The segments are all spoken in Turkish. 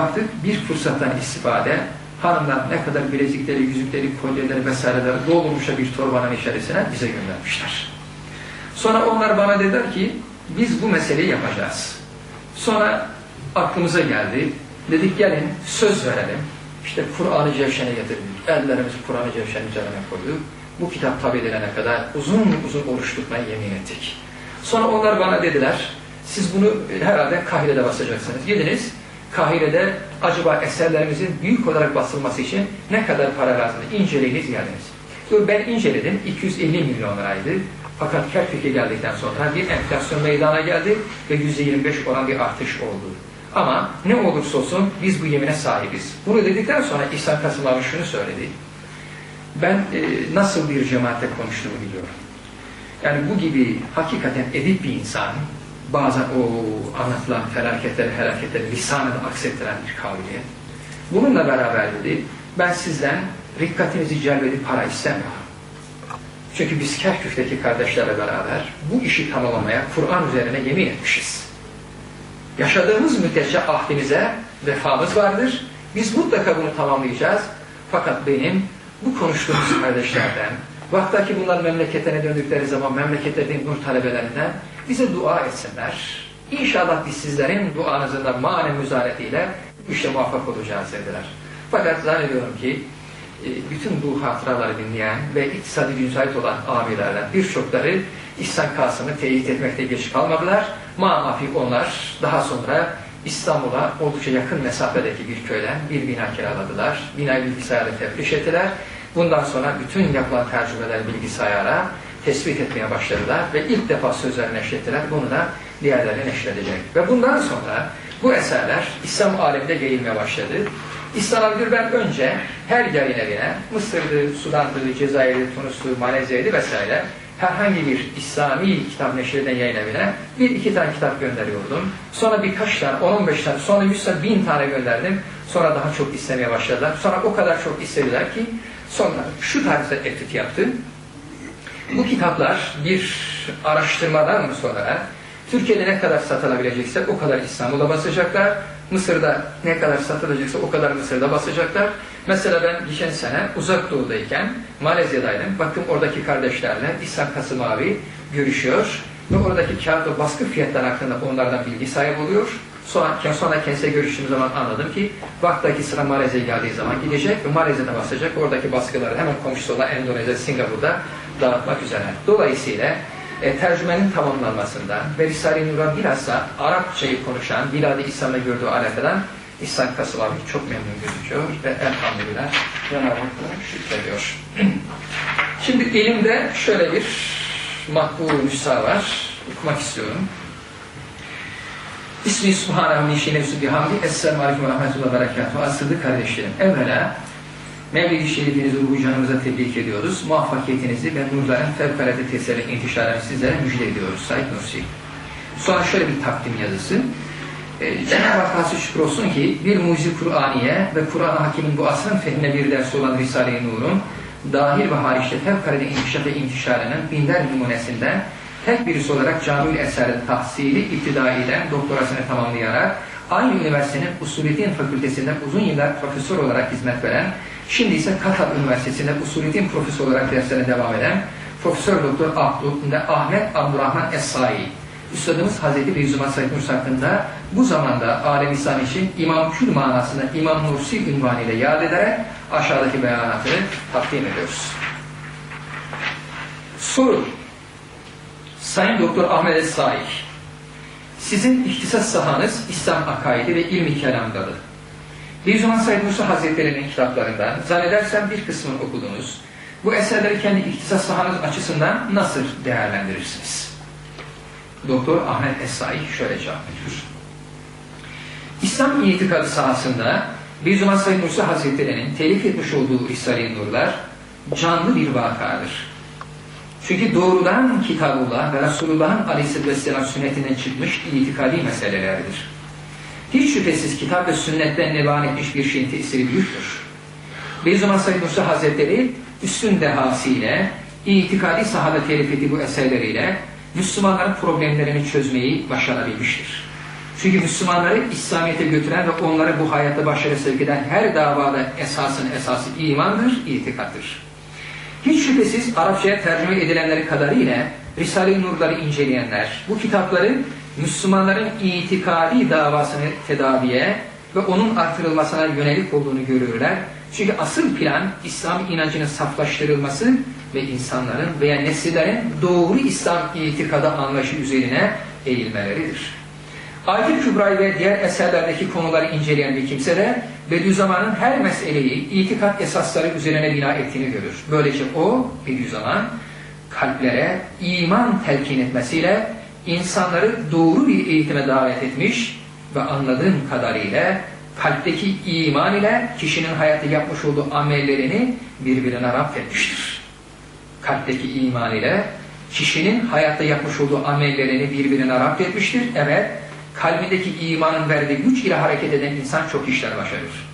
Artık bir fırsattan istifade hanımlar ne kadar bilezikleri, yüzükleri, kolyeleri vesaireleri doldurmuşa bir torbanın içerisine bize göndermişler. Sonra onlar bana dediler ki biz bu meseleyi yapacağız. Sonra aklımıza geldi. Dedik gelin söz verelim. İşte Kur'an-ı Cevşen'e getirdik. Ellerimizi Kur'an-ı Cevşen üzerine koyduk. Bu kitap tabi edilene kadar uzun uzun oruç tutmaya yemin ettik. Sonra onlar bana dediler siz bunu herhalde Kahire'de basacaksınız. Gidiniz Kahire'de acaba eserlerimizin büyük olarak basılması için ne kadar para lazım? İnceleyiniz geldiniz. Ben inceledim. 250 milyon liraydı. Fakat Kerkük'e geldikten sonra bir enflasyon meydana geldi ve %25 olan bir artış oldu. Ama ne olursa olsun biz bu yemine sahibiz. Bunu dedikten sonra İhsan Kasım abi şunu söyledi. Ben e, nasıl bir cemaatle konuştuğumu biliyorum. Yani bu gibi hakikaten edip bir insan bazen o anlatılan felaketleri, felaketleri lisanını aksettiren bir kabiliyet. Bununla beraber dedi, ben sizden rikkatinizi celbedip para istemiyorum. Çünkü biz Kerkük'teki kardeşlerle beraber bu işi tamamlamaya Kur'an üzerine yemin etmişiz. Yaşadığımız müddetçe ahdimize vefamız vardır. Biz mutlaka bunu tamamlayacağız. Fakat benim bu konuştuğumuz kardeşlerden, vaktaki bunlar memleketlerine döndükleri zaman memleketlerinin nur talebelerinden bize dua etsinler. İnşallah biz sizlerin duanızın da mani müzaretiyle işte muvaffak olacağız dediler. Fakat zannediyorum ki e, bütün bu hatıraları dinleyen ve iktisadi müsait olan abilerden birçokları İhsan Kasım'ı teyit etmekte geç kalmadılar. Mamafi onlar daha sonra İstanbul'a oldukça yakın mesafedeki bir köyden bir bina kiraladılar. Binayı bilgisayarla tefriş ettiler. Bundan sonra bütün yapılan tercümeler bilgisayara tespit etmeye başladılar ve ilk defa sözler neşrettiler. Bunu da diğerlerine neşredecek. Ve bundan sonra bu eserler İslam aleminde yayılmaya başladı. İhsan Abdül ben önce her yayın evine Mısır'dı, Sudan'dı, Cezayir'di, Tunus'tu, Malezya'ydı vesaire herhangi bir İslami kitap neşreden yayın evine bir iki tane kitap gönderiyordum. Sonra birkaç tane, 10-15 tane, sonra 100 tane, 1000 tane gönderdim. Sonra daha çok istemeye başladılar. Sonra o kadar çok istediler ki sonra şu tarzda etüt yaptım. Bu kitaplar bir araştırmadan sonra Türkiye'de ne kadar satılabilecekse o kadar İstanbul'da basacaklar. Mısır'da ne kadar satılacaksa o kadar Mısır'da basacaklar. Mesela ben geçen sene uzak doğudayken Malezya'daydım. Baktım oradaki kardeşlerle İhsan Kasım abi görüşüyor. Ve oradaki kağıt ve baskı fiyatları hakkında onlardan bilgi sahibi oluyor. Sonra, sonra kendisiyle görüştüğüm zaman anladım ki vaktaki sıra Malezya'ya geldiği zaman gidecek ve Malezya'da basacak. Oradaki baskıları hemen komşusu olan Endonezya, Singapur'da dağıtmak üzere. Dolayısıyla e, tercümenin tamamlanmasından ve Risale-i Nur'a bilhassa Arapçayı konuşan, Bilad-i İslam'da gördüğü alakadan İhsan Kasım abi çok memnun gözüküyor ve elhamdülillah Hakk'a şükrediyor. Şimdi elimde şöyle bir makbul nüsha var. Okumak istiyorum. İsmi Subhanahu min nefsü bihamdi. Esselamu aleyküm ve rahmetullahi ve berekatuhu. Asırlı kardeşlerim. Evvela Mevlid-i Şerifinizi ruhu canımıza tebrik ediyoruz. Muvaffakiyetinizi ve nurların fevkalade tesirle intişarını sizlere müjde ediyoruz. Said Nursi. Sonra şöyle bir takdim yazısı. Ee, Cenab-ı Hakk'a şükür olsun ki bir mucize Kur'aniye ve Kur'an-ı Hakim'in bu asrın fehmine bir ders olan Risale-i Nur'un dahil ve hariçte fevkalade inkişaf ve intişarının binler numunesinden tek birisi olarak cami eserin tahsili iptidaiden doktorasını tamamlayarak aynı üniversitenin Usulüddin Fakültesi'nde uzun yıllar profesör olarak hizmet veren, şimdi ise Katar Üniversitesi'nde Usulüddin profesör olarak derslerine devam eden Profesör Doktor Ahmet Abdurrahman Es-Sai, Üstadımız Hazreti Beyzuman Said Nursi hakkında bu zamanda alem İslam için İmam Kül manasında İmam Nursi ünvanıyla yad ederek aşağıdaki beyanatını takdim ediyoruz. Soru Sayın Doktor Ahmet Es-Sai sizin ihtisas sahanız İslam akaidi ve ilmi kelamdadır. Beyzuman Said Nursi Hazretleri'nin kitaplarından zannedersem bir kısmını okudunuz. Bu eserleri kendi ihtisas sahanız açısından nasıl değerlendirirsiniz? Doktor Ahmet Esai şöyle cevap veriyor. İslam itikadı sahasında Beyzuman Said Nursi Hazretleri'nin telif etmiş olduğu İsrail Nurlar canlı bir vakadır. Çünkü doğrudan Kitabullah ve Resulullah'ın aleyhisselatü vesselam sünnetinden çıkmış itikadi meselelerdir. Hiç şüphesiz kitap ve sünnetten nevan etmiş bir şeyin tesiri büyüktür. Beyzuman Said Nursi Hazretleri üstün dehasıyla, itikadi sahada telif ettiği bu eserleriyle Müslümanların problemlerini çözmeyi başarabilmiştir. Çünkü Müslümanları İslamiyet'e götüren ve onları bu hayatta başarı sevk eden her davada esasın esası imandır, itikattır. Hiç şüphesiz Arapçaya tercüme edilenleri kadarıyla Risale-i Nur'ları inceleyenler, bu kitapları Müslümanların itikadi davasını tedaviye ve onun artırılmasına yönelik olduğunu görürler. Çünkü asıl plan İslam inancının saflaştırılması ve insanların veya nesillerin doğru İslam itikadı anlayışı üzerine eğilmeleridir. Ayet-i Kübra'yı ve diğer eserlerdeki konuları inceleyen bir kimse de Bediüzzaman'ın her meseleyi itikat esasları üzerine bina ettiğini görür. Böylece o Bediüzzaman kalplere iman telkin etmesiyle insanları doğru bir eğitime davet etmiş ve anladığım kadarıyla kalpteki iman ile kişinin hayatta yapmış olduğu amellerini birbirine rapt etmiştir. Kalpteki iman ile kişinin hayatta yapmış olduğu amellerini birbirine rapt etmiştir. Evet, kalbindeki imanın verdiği güç ile hareket eden insan çok işler başarır.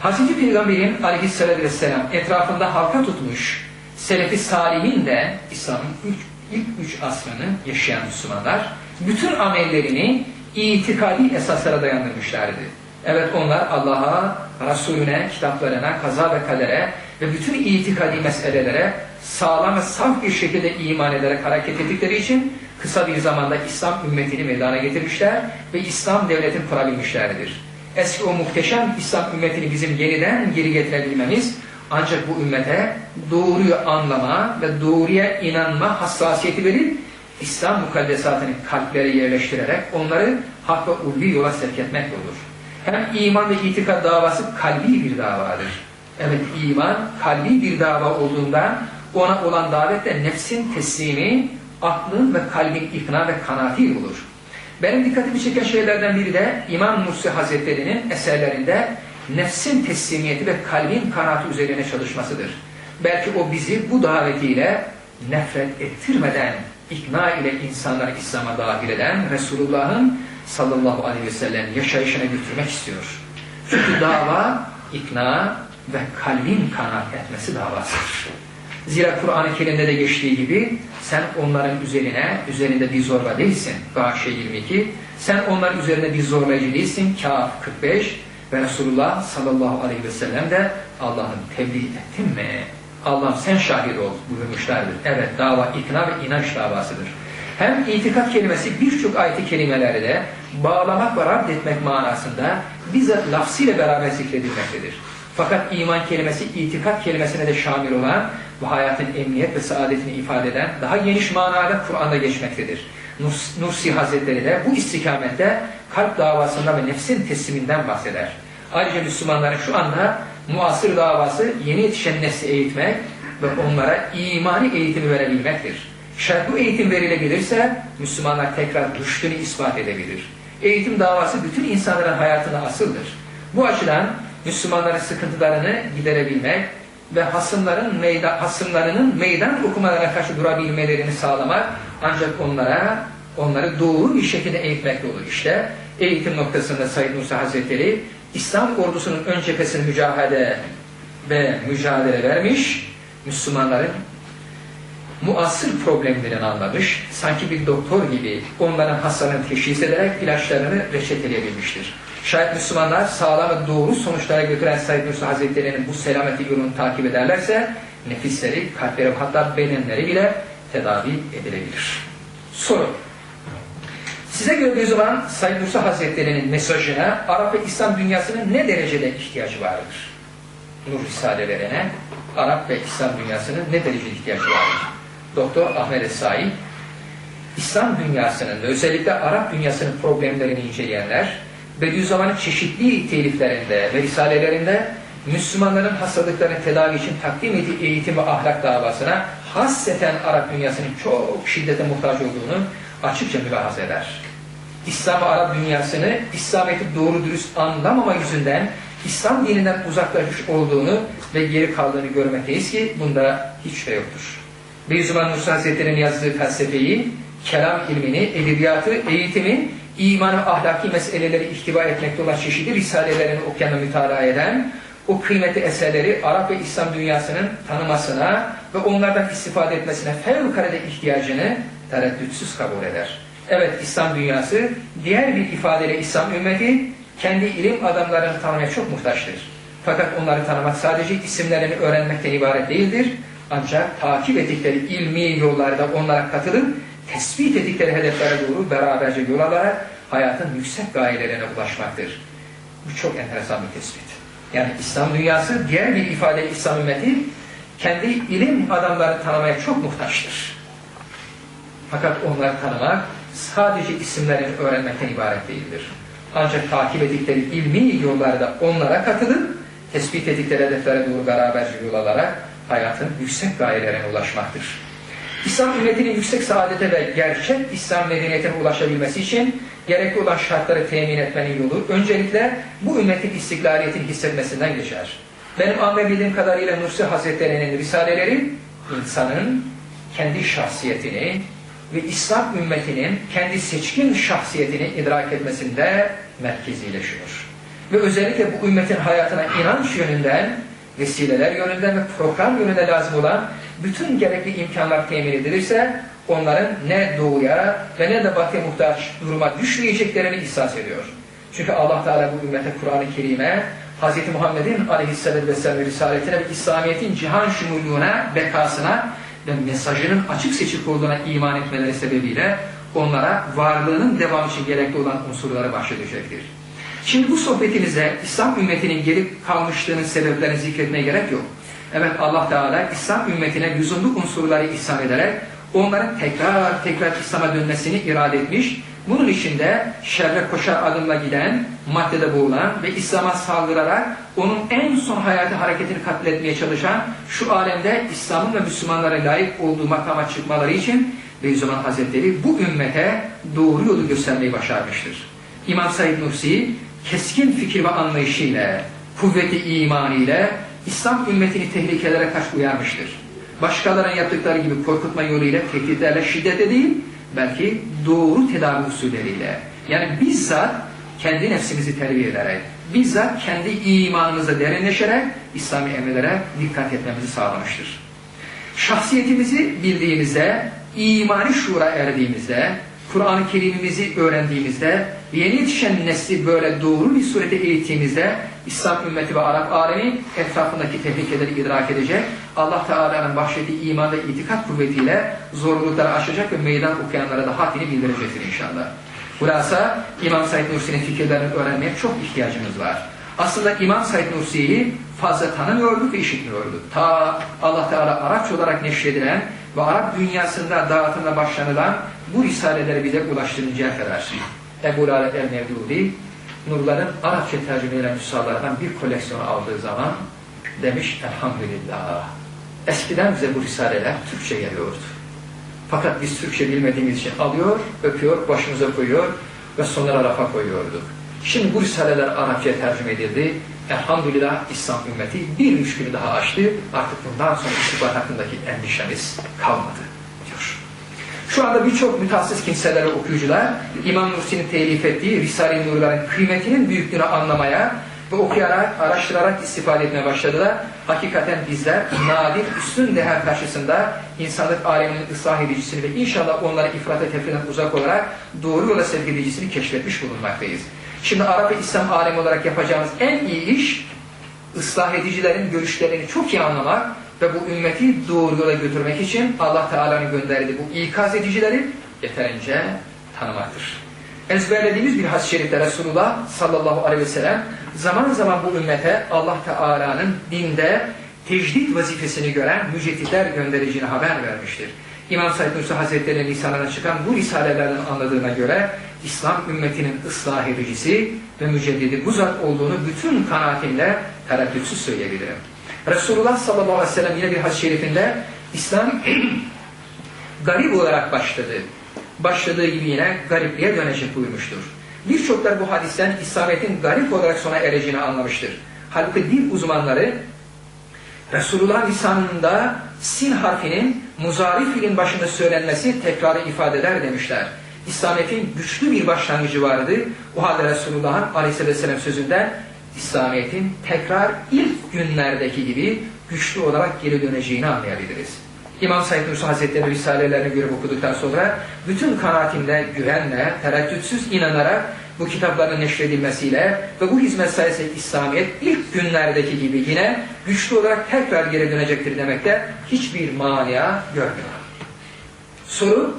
Hazreti Peygamber'in aleyhissalatü vesselam etrafında halka tutmuş Selefi Salih'in de İslam'ın ilk üç asrını yaşayan Müslümanlar bütün amellerini itikadi esaslara dayandırmışlardı. Evet onlar Allah'a, Resulüne, kitaplarına, kaza ve kadere ve bütün itikadi meselelere sağlam ve saf bir şekilde iman ederek hareket ettikleri için kısa bir zamanda İslam ümmetini meydana getirmişler ve İslam devletini kurabilmişlerdir. Eski o muhteşem İslam ümmetini bizim yeniden geri getirebilmemiz ancak bu ümmete doğruyu anlama ve doğruya inanma hassasiyeti verip İslam mukaddesatını kalplere yerleştirerek onları hak ve ulvi yola sevk etmek olur. Hem iman ve itikad davası kalbi bir davadır. Evet iman kalbi bir dava olduğundan ona olan davetle nefsin teslimi, aklın ve kalbin ikna ve kanaati olur. Benim dikkatimi çeken şeylerden biri de İmam Nursi Hazretleri'nin eserlerinde nefsin teslimiyeti ve kalbin kanaati üzerine çalışmasıdır. Belki o bizi bu davetiyle nefret ettirmeden ikna ile insanları İslam'a dahil eden Resulullah'ın sallallahu aleyhi ve sellem yaşayışına götürmek istiyor. Çünkü dava ikna ve kalbin kanaat etmesi davasıdır. Zira Kur'an-ı Kerim'de de geçtiği gibi sen onların üzerine, üzerinde bir zorba değilsin. Gâşe 22. Sen onların üzerine bir zorlayıcı değilsin. Kâf 45. Ve Resulullah sallallahu aleyhi ve sellem de Allah'ın tebliğ ettin mi? Allah'ım sen şahit ol buyurmuşlardır. Evet dava ikna ve inanç davasıdır. Hem itikat kelimesi birçok ayeti kelimelerde bağlamak ve rad etmek manasında bizzat lafzıyla beraber zikredilmektedir. Fakat iman kelimesi itikat kelimesine de şamil olan ve hayatın emniyet ve saadetini ifade eden daha geniş manada Kur'an'da geçmektedir. Nurs, Nursi Hazretleri de bu istikamette kalp davasında ve nefsin tesliminden bahseder. Ayrıca Müslümanların şu anda muasır davası yeni yetişen nesli eğitmek ve onlara imani eğitimi verebilmektir. Şayet bu eğitim verilebilirse Müslümanlar tekrar rüştünü ispat edebilir. Eğitim davası bütün insanların hayatına asıldır. Bu açıdan Müslümanların sıkıntılarını giderebilmek ve hasımların meydan, hasımlarının meydan okumalarına karşı durabilmelerini sağlamak ancak onlara onları doğru bir şekilde eğitmekle olur. İşte eğitim noktasında Said Musa Hazretleri İslam ordusunun ön cephesini mücadele ve mücadele vermiş, Müslümanların muasır problemlerini anlamış, sanki bir doktor gibi onların hastalarını teşhis ederek ilaçlarını reçeteleyebilmiştir. Şayet Müslümanlar sağlam ve doğru sonuçlara götüren Said Nursi Hazretleri'nin bu selameti yolunu takip ederlerse nefisleri, kalpleri hatta bedenleri bile tedavi edilebilir. Soru. Size bir zaman Said Nursi Hazretleri'nin mesajına Arap ve İslam dünyasının ne derecede ihtiyacı vardır? Nur Risale verene Arap ve İslam dünyasının ne derecede ihtiyacı vardır? Doktor Ahmet Esai İslam dünyasının ve özellikle Arap dünyasının problemlerini inceleyenler Bediüzzaman'ın çeşitli teliflerinde ve risalelerinde Müslümanların hastalıklarını tedavi için takdim ettiği eğitim ve ahlak davasına hasseten Arap dünyasının çok şiddete muhtaç olduğunu açıkça mülahaz eder. İslam Arap dünyasını İslamiyet'i doğru dürüst anlamama yüzünden İslam dininden uzaklaşmış olduğunu ve geri kaldığını görmekteyiz ki bunda hiç şey yoktur. Beyzuman Musa Hazretleri'nin yazdığı felsefeyi, kelam ilmini, edebiyatı, eğitimi, iman ve ahlaki meseleleri ihtiva etmekte olan çeşitli risalelerini okuyan mütalaa eden, o kıymetli eserleri Arap ve İslam dünyasının tanımasına ve onlardan istifade etmesine fevkalade ihtiyacını tereddütsüz kabul eder. Evet İslam dünyası diğer bir ifadeyle İslam ümmeti kendi ilim adamlarını tanımaya çok muhtaçtır. Fakat onları tanımak sadece isimlerini öğrenmekten ibaret değildir. Ancak takip ettikleri ilmi yollarda onlara katılıp tespit ettikleri hedeflere doğru beraberce yol alarak hayatın yüksek gayelerine ulaşmaktır. Bu çok enteresan bir tespit. Yani İslam dünyası diğer bir ifadeyle İslam ümmeti kendi ilim adamlarını tanımaya çok muhtaçtır. Fakat onları tanımak sadece isimlerini öğrenmekten ibaret değildir. Ancak takip ettikleri ilmi yollarda onlara katılıp tespit ettikleri hedeflere doğru beraberce yol alarak hayatın yüksek gayelerine ulaşmaktır. İslam ümmetinin yüksek saadete ve gerçek İslam medeniyetine ulaşabilmesi için gerekli olan şartları temin etmenin yolu öncelikle bu ümmetin istiklaliyetini hissetmesinden geçer. Benim anlayabildiğim kadarıyla Nursi Hazretleri'nin risaleleri insanın kendi şahsiyetini ve İslam ümmetinin kendi seçkin şahsiyetini idrak etmesinde merkezileşiyor. Ve özellikle bu ümmetin hayatına inanç yönünden, vesileler yönünden ve program yönünde lazım olan bütün gerekli imkanlar temin edilirse onların ne doğuya ve ne de batıya muhtaç duruma düşmeyeceklerini ihsas ediyor. Çünkü Allah Teala bu ümmete Kur'an-ı Kerim'e Hz. Muhammed'in aleyhisselatü vesselam risaletine ve İslamiyet'in cihan şumulluğuna, bekasına ve mesajının açık seçik olduğuna iman etmeleri sebebiyle onlara varlığının devam için gerekli olan unsurları bahşedecektir. Şimdi bu sohbetimize İslam ümmetinin gelip kalmışlığının sebeplerini zikretmeye gerek yok. Evet Allah Teala İslam ümmetine lüzumlu unsurları ihsan ederek onların tekrar tekrar İslam'a dönmesini irade etmiş. Bunun içinde şerre koşar adımla giden, maddede boğulan ve İslam'a saldırarak onun en son hayatı hareketini katletmeye çalışan şu alemde İslam'ın ve Müslümanlara layık olduğu makama çıkmaları için Beyzuman Hazretleri bu ümmete doğru yolu göstermeyi başarmıştır. İmam Said Nursi keskin fikir ve anlayışıyla, kuvveti imaniyle İslam ümmetini tehlikelere karşı uyarmıştır. Başkalarının yaptıkları gibi korkutma yoluyla, tehditlerle, şiddete değil, belki doğru tedavi usulleriyle, yani bizzat kendi nefsimizi terbiye ederek, bizzat kendi imanımıza derinleşerek İslami emirlere dikkat etmemizi sağlamıştır. Şahsiyetimizi bildiğimizde, imani şuura erdiğimizde, Kur'an-ı Kerim'imizi öğrendiğimizde, yeni yetişen nesli böyle doğru bir surete eğittiğimizde İslam ümmeti ve Arap alemi etrafındaki tehlikeleri idrak edecek, Allah Teala'nın bahşettiği iman ve itikat kuvvetiyle zorlukları aşacak ve meydan okuyanlara da haddini bildirecektir inşallah. Burası İmam Said Nursi'nin fikirlerini öğrenmeye çok ihtiyacımız var. Aslında İmam Said Nursi'yi fazla tanımıyorduk ve işitmiyorduk. Ta Allah Teala Arapça olarak neşredilen ve Arap dünyasında dağıtımına başlanılan bu risaleleri bize ulaştırıncaya kadar. Ebu Lale el-Mevdudi, Nurların Arapça tercüme edilen nüshalardan bir koleksiyonu aldığı zaman demiş elhamdülillah. Eskiden bize bu risaleler Türkçe geliyordu. Fakat biz Türkçe bilmediğimiz için alıyor, öpüyor, başımıza koyuyor ve sonlara rafa koyuyorduk. Şimdi bu risaleler Arapçaya tercüme edildi. Elhamdülillah İslam ümmeti bir müşkülü daha açtı. Artık bundan sonra istihbarat hakkındaki endişemiz kalmadı. Şu anda birçok mütehassıs kimseler okuyucular İmam Nursi'nin telif ettiği Risale-i Nurların kıymetinin büyüklüğünü anlamaya ve okuyarak, araştırarak istifade etmeye başladılar. Hakikaten bizler nadir üstün değer karşısında insanlık aleminin ıslah edicisini ve inşallah onlara ifrata tefriden uzak olarak doğru yola sevk edicisini keşfetmiş bulunmaktayız. Şimdi Arap ve İslam alemi olarak yapacağımız en iyi iş ıslah edicilerin görüşlerini çok iyi anlamak ve bu ümmeti doğru yola götürmek için Allah Teala'nın gönderdiği bu ikaz edicileri yeterince tanımaktır. Ezberlediğimiz bir hadis-i şerifte Resulullah sallallahu aleyhi ve sellem zaman zaman bu ümmete Allah Teala'nın dinde tecdit vazifesini gören mücedditler göndereceğini haber vermiştir. İmam Said Nursi Hazretleri'nin lisanına çıkan bu risalelerden anladığına göre İslam ümmetinin ıslah edicisi ve müceddidi bu zat olduğunu bütün kanaatimle tereddütsüz söyleyebilirim. Resulullah sallallahu aleyhi ve sellem yine bir hadis-i şerifinde İslam garip olarak başladı. Başladığı gibi yine garipliğe dönecek buyurmuştur. Birçoklar bu hadisten İslamiyet'in garip olarak sona ereceğini anlamıştır. Halbuki dil uzmanları Resulullah lisanında sin harfinin muzari fiilin başında söylenmesi tekrarı ifade eder demişler. İslamiyet'in güçlü bir başlangıcı vardı. O halde Resulullah'ın aleyhisselatü vesselam sözünden İslamiyet'in tekrar ilk günlerdeki gibi güçlü olarak geri döneceğini anlayabiliriz. İmam Said Nursi Hazretleri Risalelerini görüp okuduktan sonra bütün kanaatimle, güvenle, tereddütsüz inanarak bu kitapların neşredilmesiyle ve bu hizmet sayesinde İslamiyet ilk günlerdeki gibi yine güçlü olarak tekrar geri dönecektir demekte hiçbir mania görmüyorum. Soru,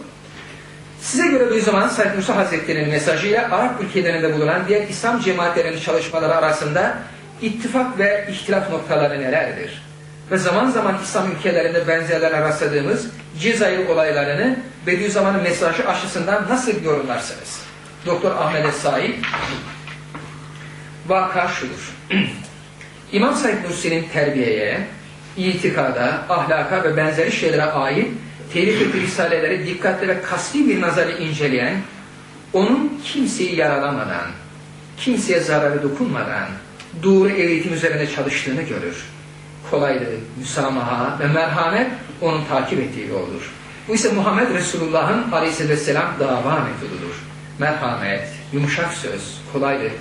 size göre bu zaman Said Nursi Hazretleri'nin mesajıyla Arap ülkelerinde bulunan diğer İslam cemaatlerinin çalışmaları arasında ittifak ve ihtilaf noktaları nelerdir? Ve zaman zaman İslam ülkelerinde benzerlerine rastladığımız Cezayir olaylarını Bediüzzaman'ın mesajı açısından nasıl yorumlarsınız? Doktor Ahmet Es-Said Vaka şudur. İmam Said Nursi'nin terbiyeye, itikada, ahlaka ve benzeri şeylere ait telif ettiği risaleleri dikkatli ve kasti bir nazarı inceleyen, onun kimseyi yaralamadan, kimseye zararı dokunmadan doğru eğitim üzerine çalıştığını görür. Kolaylık, müsamaha ve merhamet onun takip ettiği yoldur. Bu ise Muhammed Resulullah'ın aleyhisselam dava metodudur. Merhamet, yumuşak söz, kolaylık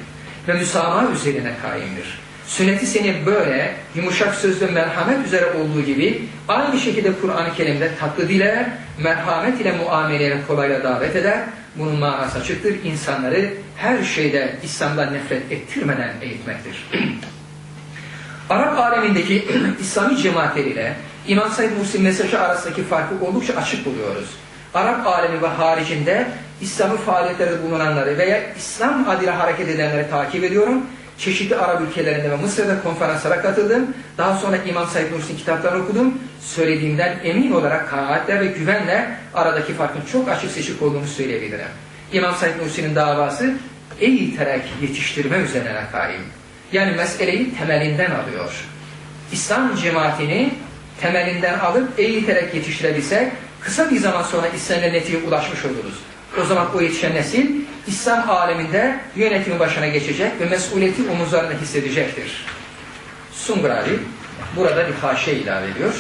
ve müsamaha üzerine kaimdir. Sünneti seni böyle yumuşak söz ve merhamet üzere olduğu gibi aynı şekilde Kur'an-ı Kerim'de tatlı dile, merhamet ile muameleye kolayla davet eder. Bunun manası açıktır. İnsanları her şeyde İslam'dan nefret ettirmeden eğitmektir. Arap alemindeki İslami cemaatleriyle İmam Said Nursi mesajı arasındaki farkı oldukça açık buluyoruz. Arap alemi ve haricinde İslami faaliyetlerde bulunanları veya İslam adıyla hareket edenleri takip ediyorum. Çeşitli Arap ülkelerinde ve Mısır'da konferanslara katıldım. Daha sonra İmam Said Nursi'nin kitaplarını okudum. Söylediğimden emin olarak kanaatle ve güvenle aradaki farkın çok açık seçik olduğunu söyleyebilirim. İmam Said Nursi'nin davası eğiterek yetiştirme üzerine kaim. Yani meseleyi temelinden alıyor. İslam cemaatini temelinden alıp eğiterek yetiştirebilsek kısa bir zaman sonra istenilen neticeye ulaşmış oluruz. O zaman o yetişen nesil İslam aleminde yönetimin başına geçecek ve mesuliyeti omuzlarında hissedecektir. Sungrari burada bir haşe ilave ediyor.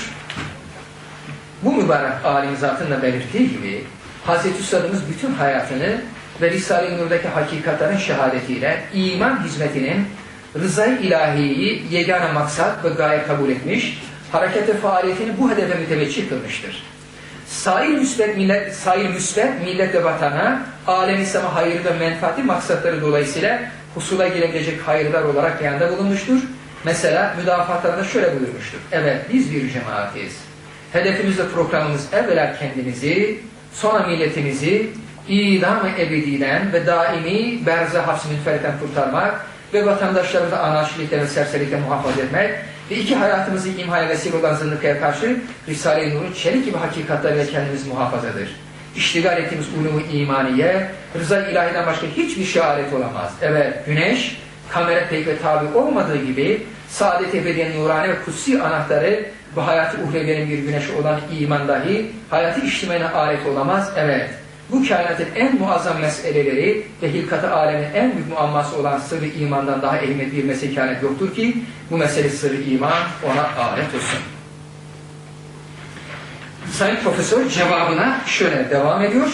Bu mübarek alim zatın da belirttiği gibi Hazreti Üstadımız bütün hayatını ve Risale-i Nur'daki hakikatlerin şehadetiyle iman hizmetinin rızayı ilahiyi yegane maksat ve gaye kabul etmiş, harekete faaliyetini bu hedefe müteveccih kılmıştır. Sair müsbet millet, sair müsbet millet ve vatana, alem İslam'a hayır ve menfaati maksatları dolayısıyla husula girebilecek hayırlar olarak yanında bulunmuştur. Mesela müdafaatlarında şöyle buyurmuştur. Evet biz bir cemaatiz. Hedefimiz ve programımız evvela kendimizi, sonra milletimizi idam-ı ebediden ve daimi berzah hapsi münferiten kurtarmak ve vatandaşlarımızı anarşilikten ve serserilikten muhafaza etmek ve iki hayatımızı imhaya vesile olan zındıkaya karşı Risale-i Nur'un çelik gibi hakikatlarıyla kendimizi muhafazadır. İştigal ettiğimiz ulumu imaniye, rıza ilahiden başka hiçbir alet olamaz. Evet, güneş, kamera pek ve tabi olmadığı gibi saadet ebediyen nurani ve kutsi anahtarı bu hayatı uhreviyenin bir güneşi olan iman dahi hayatı içtimene alet olamaz. Evet, bu kainatın en muazzam meseleleri ve hilkat-ı alemin en büyük muamması olan sırrı imandan daha ehemmiyetli bir mesele kainat yoktur ki bu mesele sırrı iman ona alet olsun. Sayın Profesör cevabına şöyle devam ediyor.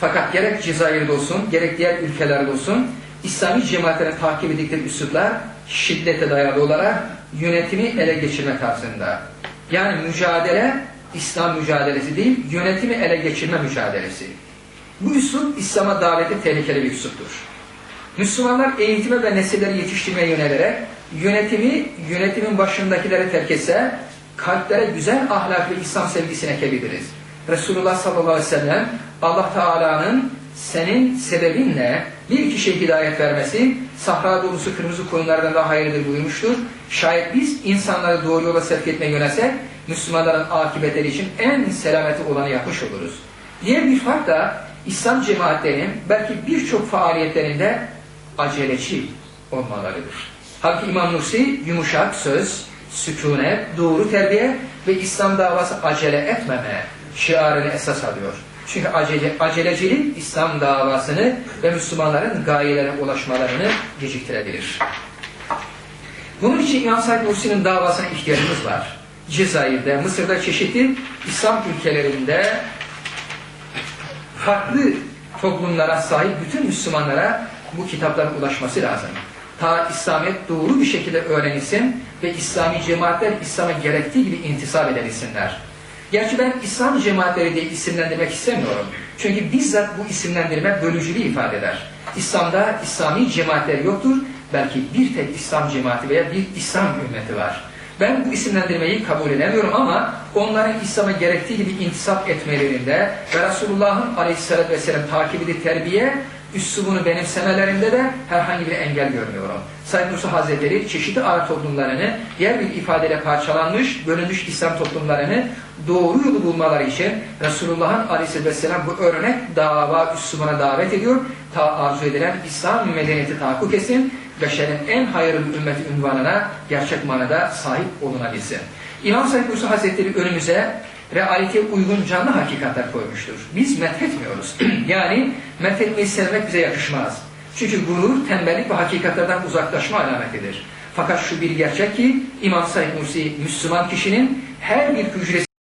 Fakat gerek Cezayir'de olsun, gerek diğer ülkelerde olsun İslami cemaatlerin takip ettikleri üsluplar şiddete dayalı olarak yönetimi ele geçirme tarzında. Yani mücadele İslam mücadelesi değil, yönetimi ele geçirme mücadelesi. Bu üslup İslam'a daveti tehlikeli bir üsluptur. Müslümanlar eğitime ve nesilleri yetiştirmeye yönelerek yönetimi yönetimin başındakilere terk etse kalplere güzel ahlak ve İslam sevgisini ekebiliriz. Resulullah sallallahu aleyhi ve sellem Allah Teala'nın senin sebebinle bir kişiye hidayet vermesi sahra dolusu kırmızı koyunlardan daha hayırlıdır buyurmuştur. Şayet biz insanları doğru yola sevk etmeye yönelsek Müslümanların akıbetleri için en selameti olanı yapmış oluruz. Diğer bir fark da İslam cemaatlerinin belki birçok faaliyetlerinde aceleci olmalarıdır. Halbuki İmam Nursi yumuşak söz, sükunet, doğru terbiye ve İslam davası acele etmeme şiarını esas alıyor. Çünkü acele, acelecilik İslam davasını ve Müslümanların gayelerine ulaşmalarını geciktirebilir. Bunun için İmam Said Nursi'nin davasına ihtiyacımız var. Cezayir'de, Mısır'da çeşitli İslam ülkelerinde farklı toplumlara sahip bütün Müslümanlara bu kitapların ulaşması lazım. Ta İslamiyet doğru bir şekilde öğrenilsin ve İslami cemaatler İslam'a gerektiği gibi intisap edebilsinler. Gerçi ben İslam cemaatleri diye isimlendirmek istemiyorum. Çünkü bizzat bu isimlendirme bölücülüğü ifade eder. İslam'da İslami cemaatler yoktur. Belki bir tek İslam cemaati veya bir İslam ümmeti var. Ben bu isimlendirmeyi kabul edemiyorum ama onların İslam'a gerektiği gibi intisap etmelerinde ve Resulullah'ın aleyhissalatü vesselam takibi terbiye üslubunu benimsemelerinde de herhangi bir engel görmüyorum. Said Nursi Hazretleri çeşitli Arap toplumlarını diğer bir ifadeyle parçalanmış, bölünmüş İslam toplumlarını doğru yolu bulmaları için Resulullah'ın aleyhissalatü vesselam bu örnek dava üslubuna davet ediyor. Ta arzu edilen İslam medeniyeti tahakkuk etsin, beşerin en hayırlı ümmeti ünvanına gerçek manada sahip olunabilsin. İmam Said Nursi Hazretleri önümüze realiteye uygun canlı hakikatler koymuştur. Biz methetmiyoruz. yani methetmeyi sevmek bize yakışmaz. Çünkü gurur, tembellik ve hakikatlerden uzaklaşma alametidir. Fakat şu bir gerçek ki İmam Said Nursi Müslüman kişinin her bir hücresi